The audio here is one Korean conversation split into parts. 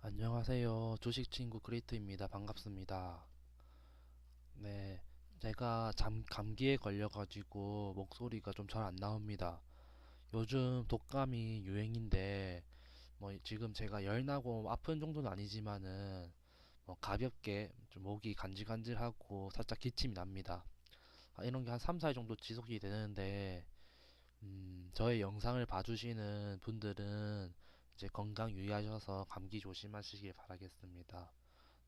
안녕하세요. 주식 친구 그레이트입니다. 반갑습니다. 네, 제가 잠, 감기에 걸려가지고 목소리가 좀 잘 안 나옵니다. 요즘 독감이 유행인데, 뭐 지금 제가 열 나고 아픈 정도는 아니지만은, 뭐 가볍게 좀 목이 간질간질하고 살짝 기침이 납니다. 아, 이런 게 한 3, 4일 정도 지속이 되는데, 음, 저의 영상을 봐주시는 분들은 이제 건강 유의하셔서 감기 조심하시길 바라겠습니다.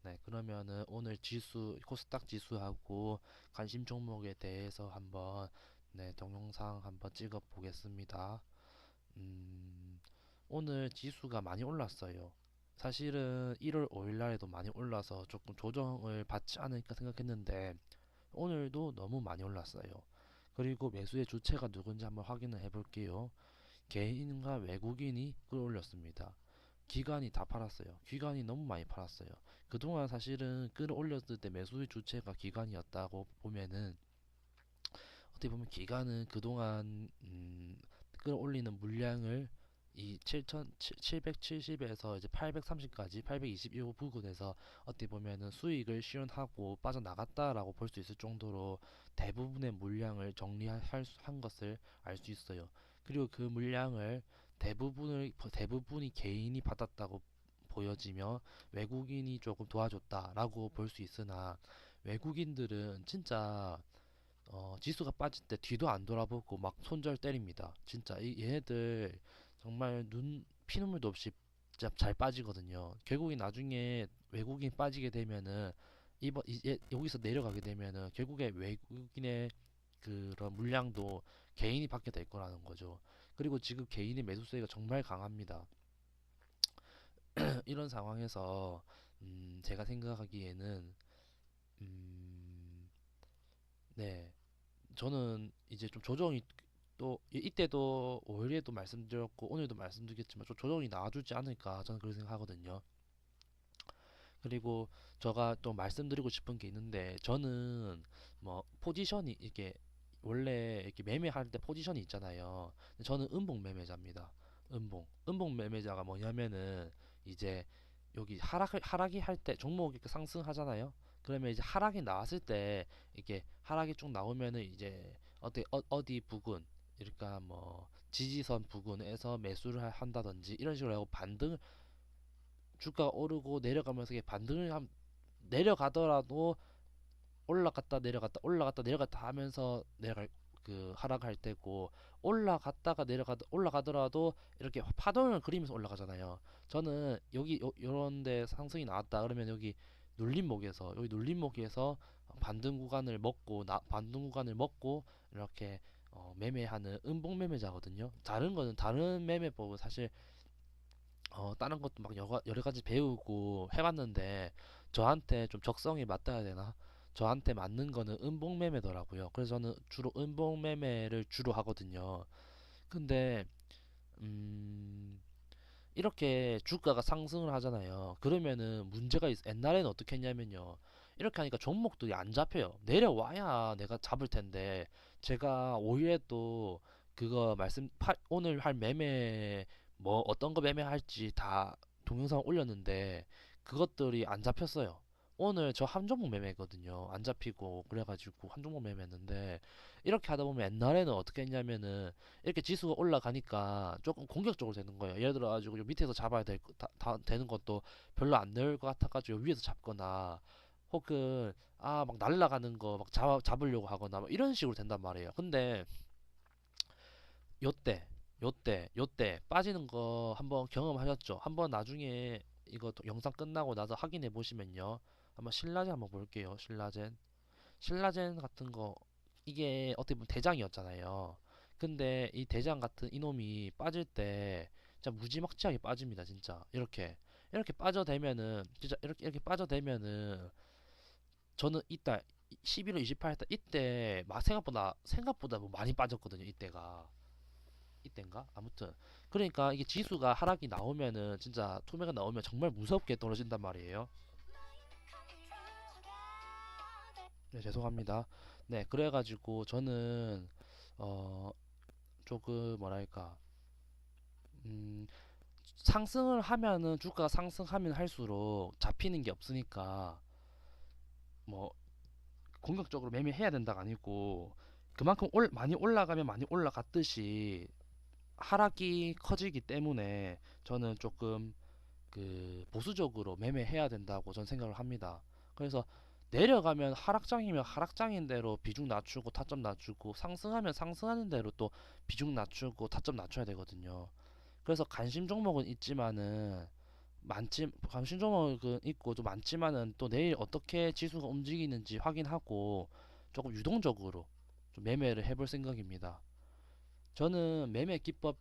네, 그러면은 오늘 지수, 코스닥 지수하고 관심 종목에 대해서 한번 네, 동영상 한번 찍어 보겠습니다. 음, 오늘 지수가 많이 올랐어요. 사실은 1월 5일 날에도 많이 올라서 조금 조정을 받지 않을까 생각했는데 오늘도 너무 많이 올랐어요. 그리고 매수의 주체가 누군지 한번 확인을 해 볼게요. 개인과 외국인이 끌어올렸습니다. 기관이 다 팔았어요. 기관이 너무 많이 팔았어요. 그동안 사실은 끌어올렸을 때 매수의 주체가 기관이었다고 보면은 어떻게 보면 기관은 그동안 음, 끌어올리는 물량을 이 7,770에서 이제 830까지 821 부근에서 어떻게 보면은 수익을 실현하고 빠져나갔다라고 볼 수 있을 정도로 대부분의 물량을 정리할 수- 한 것을 알 수 있어요. 그리고 그 물량을 대부분을 대부분이 개인이 받았다고 보여지며 외국인이 조금 도와줬다라고 볼 수 있으나 외국인들은 진짜 어, 지수가 빠질 때 뒤도 안 돌아보고 막 손절 때립니다. 진짜 이 얘네들 정말 눈 피눈물도 없이 잘 빠지거든요. 결국에 나중에 외국인 빠지게 되면은 이번 이제 여기서 내려가게 되면은 결국에 외국인의 그런 물량도 개인이 받게 될 거라는 거죠. 그리고 지금 개인의 매수세가 정말 강합니다. 이런 상황에서 음, 제가 생각하기에는 음, 네. 저는 이제 좀 조정이 또 이- 이때도 오히려도 말씀드렸고 오늘도 말씀드리겠지만 좀 조정이 나와주지 않을까 저는 그렇게 생각하거든요. 그리고 제가 또 말씀드리고 싶은 게 있는데 저는 뭐 포지션이 이게 원래 이렇게 매매할 때 포지션이 있잖아요. 저는 음봉 매매자입니다. 음봉. 음봉 매매자가 뭐냐면은 이제 여기 하락 하락이 할 때 종목이 이렇게 상승하잖아요. 그러면 이제 하락이 나왔을 때 이게 하락이 쭉 나오면은 이제 어디 어, 어디 부근 그러니까 뭐 지지선 부근에서 매수를 하- 한다든지 이런 식으로 하고 반등 주가가 오르고 내려가면서 이게 반등을 한 내려가더라도 올라갔다 내려갔다 올라갔다 내려갔다 하면서 내려갈 그 하락할 때고 올라갔다가 내려가다 올라가더라도 이렇게 파동을 그리면서 올라가잖아요. 저는 여기 요, 요런데 상승이 나왔다 그러면 여기 눌림목에서 여기 눌림목에서 반등 구간을 먹고 나 반등 구간을 먹고 이렇게 어, 매매하는 음봉 매매자거든요. 다른 거는 다른 매매법은 사실 어, 다른 것도 막 여러, 여러 가지 배우고 해봤는데 저한테 좀 적성에 맞닿아야 되나? 저한테 맞는 거는 음봉 매매더라고요. 그래서 저는 주로 음봉 매매를 주로 하거든요. 근데 음, 이렇게 주가가 상승을 하잖아요. 그러면은 문제가 있, 옛날에는 어떻게 했냐면요. 이렇게 하니까 종목들이 안 잡혀요. 내려와야 내가 잡을 텐데 제가 오히려 또 그거 말씀 파, 오늘 할 매매 뭐 어떤 거 매매할지 다 동영상 올렸는데 그것들이 안 잡혔어요. 오늘 저 한 종목 매매거든요. 안 잡히고 그래가지고 한 종목 매매했는데 이렇게 하다 보면 옛날에는 어떻게 했냐면은 이렇게 지수가 올라가니까 조금 공격적으로 되는 거예요. 예를 들어 가지고 요 밑에서 잡아야 될 거- 다, 다 되는 것도 별로 안 될 것 같아가지고 위에서 잡거나 혹은 아 막 날아가는 거 막 잡으려고 하거나 막 이런 식으로 된단 말이에요. 근데 요때 요때 요때 빠지는 거 한번 경험하셨죠? 한번 나중에 이거 또 영상 끝나고 나서 확인해 보시면요. 한번 신라젠 한번 볼게요. 신라젠. 신라젠 같은 거 이게 어떻게 보면 대장이었잖아요. 근데 이 대장 같은 이놈이 빠질 때 진짜 무지막지하게 빠집니다. 진짜 이렇게 이렇게 빠져대면은 진짜 이렇게 이렇게 빠져대면은 저는 이따 11월 28일 날 이때 막 생각보다 생각보다 뭐 많이 빠졌거든요. 이때가 이때인가? 아무튼 그러니까 이게 지수가 하락이 나오면은 진짜 투매가 나오면 정말 무섭게 떨어진단 말이에요. 네, 죄송합니다. 네, 그래가지고 저는 어 조금 뭐랄까 음 상승을 하면은 주가가 상승하면 할수록 잡히는 게 없으니까 뭐 공격적으로 매매해야 된다가 아니고 그만큼 올, 많이 올라가면 많이 올라갔듯이 하락이 커지기 때문에 저는 조금 그 보수적으로 매매해야 된다고 전 생각을 합니다. 그래서 내려가면 하락장이면 하락장인 대로 비중 낮추고 타점 낮추고 상승하면 상승하는 대로 또 비중 낮추고 타점 낮춰야 되거든요. 그래서 관심 종목은 있지만은 많지 관심 종목은 있고 좀 많지만은 또 내일 어떻게 지수가 움직이는지 확인하고 조금 유동적으로 좀 매매를 해볼 생각입니다. 저는 매매 기법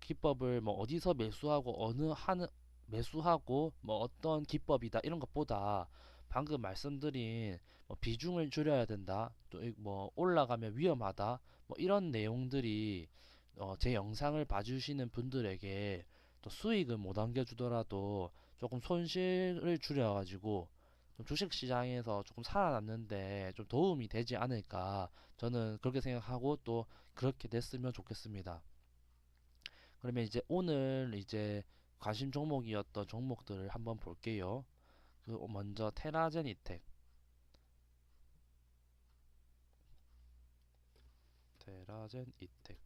기법을 뭐 어디서 매수하고 어느 하는 매수하고 뭐 어떤 기법이다 이런 것보다 방금 말씀드린 뭐 비중을 줄여야 된다 또 뭐 올라가면 위험하다 뭐 이런 내용들이 어, 제 영상을 봐주시는 분들에게 또 수익은 못 안겨주더라도 조금 손실을 줄여가지고 좀 주식 시장에서 조금 살아남는데 좀 도움이 되지 않을까 저는 그렇게 생각하고 또 그렇게 됐으면 좋겠습니다. 그러면 이제 오늘 이제 관심 종목이었던 종목들을 한번 볼게요. 그 먼저 테라젠 이텍, 테라젠 이텍,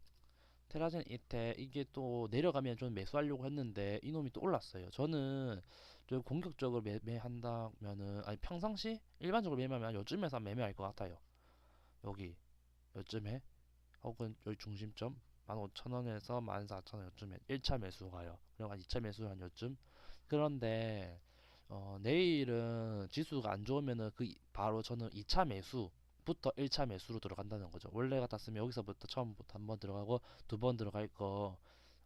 테라젠 이텍 이게 또 내려가면 좀 매수하려고 했는데 이놈이 또 올랐어요. 저는 좀 공격적으로 매매한다면은 아니 평상시 일반적으로 매매하면 요쯤에서 매매할 것 같아요. 여기 요쯤에 혹은 여기 중심점 15,000원에서 14,000원 요쯤에 1차 매수가요. 한 2차 매수 한 요쯤. 그런데 어, 내일은 지수가 안 좋으면은 그 이- 바로 저는 2차 매수 부터 1차 매수로 들어간다는 거죠. 원래 같았으면 여기서부터 처음부터 한 번 들어가고 두 번 들어갈 거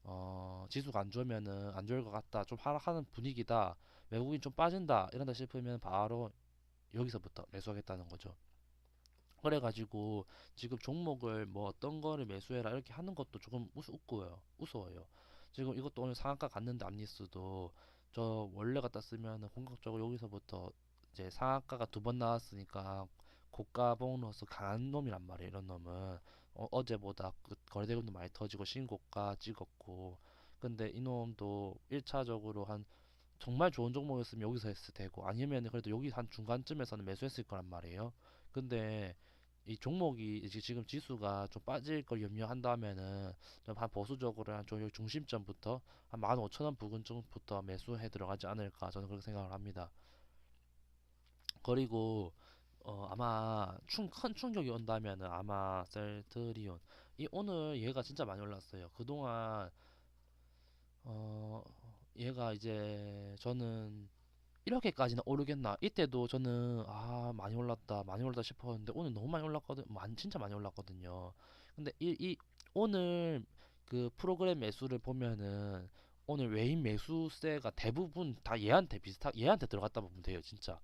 어, 지수가 안 좋으면은 안 좋을 것 같다. 좀 하락하는 분위기다. 외국인 좀 빠진다. 이런다 싶으면 바로 여기서부터 매수하겠다는 거죠. 그래가지고 지금 종목을 뭐 어떤 거를 매수해라 이렇게 하는 것도 조금 우스워요. 우스워요. 지금 이것도 오늘 상한가 갔는데 암니스도 저 원래 쓰면은 공격적으로 여기서부터 이제 상한가가 두 번 나왔으니까 고가 보너스 강한 놈이란 말이에요. 이런 놈은 어, 어제보다 그 거래대금도 많이 터지고 신고가 찍었고 근데 이놈도 1차적으로 한 정말 좋은 종목이었으면 여기서 했을 테고 아니면 그래도 여기 한 중간쯤에서는 매수했을 거란 말이에요. 근데 이 종목이 이제 지금 지수가 좀 빠질 걸 염려한다면은 좀 한 보수적으로 한좀 중심점부터 한 15,000원 부근쯤부터 매수해 들어가지 않을까 저는 그렇게 생각을 합니다. 그리고 어 아마 충, 큰 충격이 온다면은 아마 셀트리온 이 오늘 얘가 진짜 많이 올랐어요. 그동안 어 얘가 이제 저는 이렇게까지는 오르겠나? 이때도 저는 아 많이 올랐다 많이 올랐다 싶었는데 오늘 너무 많이 올랐거든 많 진짜 많이 올랐거든요. 근데 이, 이 오늘 그 프로그램 매수를 보면은 오늘 외인 매수세가 대부분 다 얘한테 비슷하 얘한테 들어갔다 보면 돼요 진짜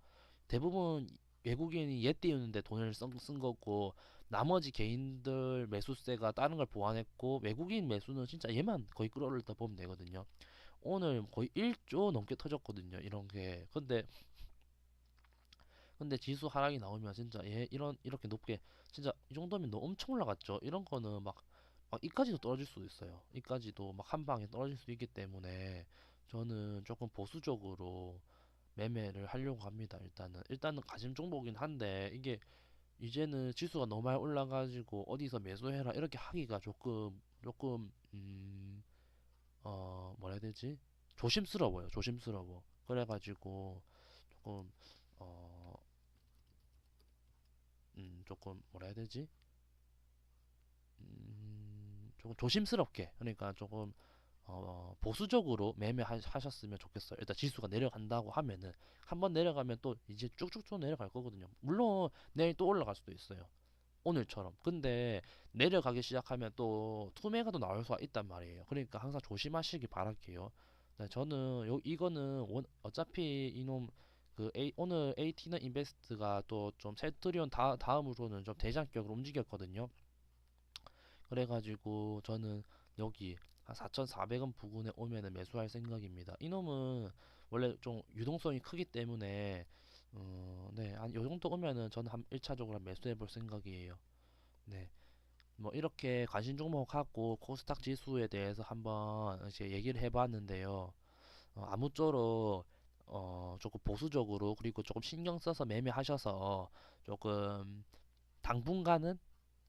대부분 외국인이 얘 띄우는데 돈을 쓴, 쓴 거고 나머지 개인들 매수세가 다른 걸 보완했고 외국인 매수는 진짜 얘만 거의 끌어올렸다 보면 되거든요. 오늘 거의 1조 넘게 터졌거든요. 이런 게. 근데 근데 지수 하락이 나오면 진짜 얘 이런 이렇게 높게 진짜 이 정도면 너무 엄청 올라갔죠. 이런 거는 막, 막 이까지도 떨어질 수도 있어요. 이까지도 막 한 방에 떨어질 수도 있기 때문에 저는 조금 보수적으로 매매를 하려고 합니다. 일단은 일단은 가심 종목이긴 한데 이게 이제는 지수가 너무 많이 올라가지고 어디서 매수해라 이렇게 하기가 조금 조금 음 어 뭐라 해야 되지? 조심스러워요. 조심스러워. 그래가지고 조금 어 음 조금 뭐라 해야 되지? 음 조금 조심스럽게 그러니까 조금 어 보수적으로 매매하셨으면 좋겠어요. 일단 지수가 내려간다고 하면은 한번 내려가면 또 이제 쭉쭉쭉 내려갈 거거든요. 물론 내일 또 올라갈 수도 있어요. 오늘처럼. 근데 내려가기 시작하면 또 투매가도 나올 수가 있단 말이에요. 그러니까 항상 조심하시기 바랄게요. 네, 저는 요 이거는 원- 어차피 이놈 그 A, 오늘 AT는 인베스트가 또 좀 세트리온 다, 다음으로는 좀 대장격으로 움직였거든요. 그래가지고 저는 여기 한 4,400원 부근에 오면은 매수할 생각입니다. 이놈은 원래 좀 유동성이 크기 때문에 어, 네, 한 요 정도 오면은 저는 한 1차적으로 매수해 볼 생각이에요. 네. 뭐 이렇게 관심 종목하고 코스닥 지수에 대해서 한번 이제 얘기를 해 봤는데요. 어, 아무쪼록 어, 조금 보수적으로 그리고 조금 신경 써서 매매하셔서 조금 당분간은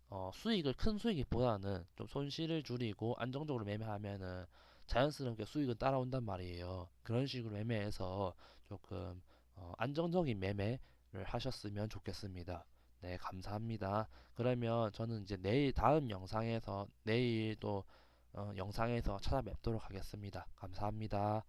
어, 수익을 큰 수익보다는 좀 손실을 줄이고 안정적으로 매매하면은 자연스럽게 수익은 따라온단 말이에요. 그런 식으로 매매해서 조금 어, 안정적인 매매를 하셨으면 좋겠습니다. 네, 감사합니다. 그러면 저는 이제 내일 다음 영상에서 내일 또 어, 영상에서 찾아뵙도록 하겠습니다. 감사합니다.